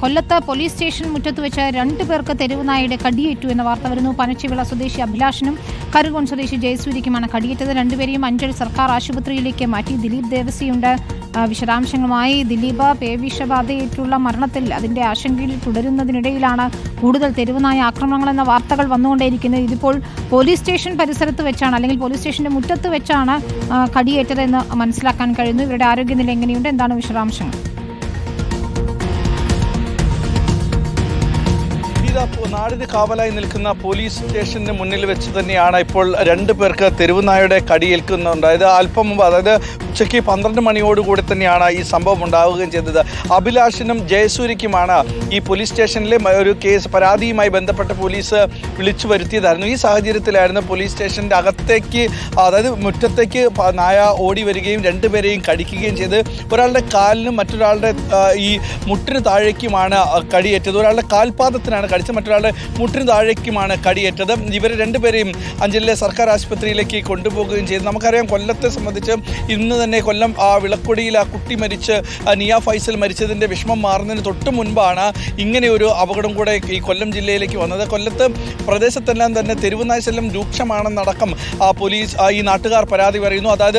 കൊല്ലത്ത് police station മുറ്റത്ത് വെച്ച് രണ്ടു പേർക്ക് തെരുവ് നായയുടെ കടിയേറ്റു എന്ന വാർത്ത വരുന്നു. പനച്ചിവിള സ്വദേശി അഭിലാഷനും കരുകോൺ സ്വദേശി ജയസൂര്യക്കുമാണ് കടിയേറ്റത്. രണ്ടുപേരെയും അഞ്ചൽ സർക്കാർ ആശുപത്രിയിലേക്ക് മാറ്റി. ദിലീപ് ദേവസിയുണ്ട്. വിശദാംശങ്ങളുമായി ദിലീപ് പേവിഷബാധയേറ്റുള്ള മരണത്തിൽ അതിന്റെ ആശങ്കയിൽ തുടരുന്നതിനിടയിലാണ് കൂടുതൽ തെരുവുനായ ആക്രമണങ്ങൾ എന്ന വാർത്തകൾ വന്നുകൊണ്ടേയിരിക്കുന്നത്. ഇതിപ്പോൾ പോലീസ് സ്റ്റേഷൻ പരിസരത്ത് വെച്ചാണ് അല്ലെങ്കിൽ പോലീസ് സ്റ്റേഷന്റെ മുറ്റത്ത് വെച്ചാണ് കടിയേറ്റതെന്ന് മനസ്സിലാക്കാൻ കഴിയുന്നു. ഇവരുടെ ആരോഗ്യനില എങ്ങനെയുണ്ട്? എന്താണ് വിശദാംശങ്ങൾ? നാടിന് കാവലായി നിൽക്കുന്ന പോലീസ് സ്റ്റേഷന് മുന്നിൽ വെച്ച് തന്നെയാണ് ഇപ്പോൾ രണ്ട് പേർക്ക് തെരുവുനായുടെ കടിയേൽക്കുന്നുണ്ട്. അതായത് അല്പം മുമ്പ് അതായത് ഉച്ചയ്ക്ക് പന്ത്രണ്ട് മണിയോടുകൂടി തന്നെയാണ് ഈ സംഭവം ഉണ്ടാവുകയും ചെയ്തത്. അഭിലാഷിനും ജയസൂര്യക്കുമാണ് ഈ പോലീസ് സ്റ്റേഷനിലെ ഒരു കേസ് പരാതിയുമായി ബന്ധപ്പെട്ട് പോലീസ് വിളിച്ചു വരുത്തിയതായിരുന്നു. ഈ സാഹചര്യത്തിലായിരുന്നു പോലീസ് സ്റ്റേഷന്റെ അകത്തേക്ക് അതായത് മുറ്റത്തേക്ക് നായ ഓടി വരികയും രണ്ടുപേരെയും കടിക്കുകയും ചെയ്ത് ഒരാളുടെ കാലിനും മറ്റൊരാളുടെ ഈ മുട്ടിന് താഴേക്കുമാണ് കടിയേറ്റത്. ഒരാളുടെ കാൽപാദത്തിനാണ് കടിച്ചത്. മറ്റൊരാളുടെ മുട്ടിന് താഴേക്കുമാണ് കടിയേറ്റത്. ഇവർ രണ്ടുപേരെയും അഞ്ചലിലെ സർക്കാർ ആശുപത്രിയിലേക്ക് കൊണ്ടുപോകുകയും ചെയ്തു. നമുക്കറിയാം കൊല്ലത്തെ സംബന്ധിച്ച് ഇന്ന് തന്നെ കൊല്ലം ആ വിളക്കൊടിയിൽ ആ കുട്ടി മരിച്ച് നിയ ഫൈസൽ മരിച്ചതിന്റെ വിഷമം മാറുന്നതിന് തൊട്ട് മുൻപാണ് ഇങ്ങനെ ഒരു അപകടം കൂടെ ഈ കൊല്ലം ജില്ലയിലേക്ക് വന്നത്. കൊല്ലത്ത് പ്രദേശത്തെല്ലാം തന്നെ തെരുവുനാശല്യം രൂക്ഷമാണെന്നടക്കം ആ പോലീസ് ഈ നാട്ടുകാർ പരാതി പറയുന്നു. അതായത്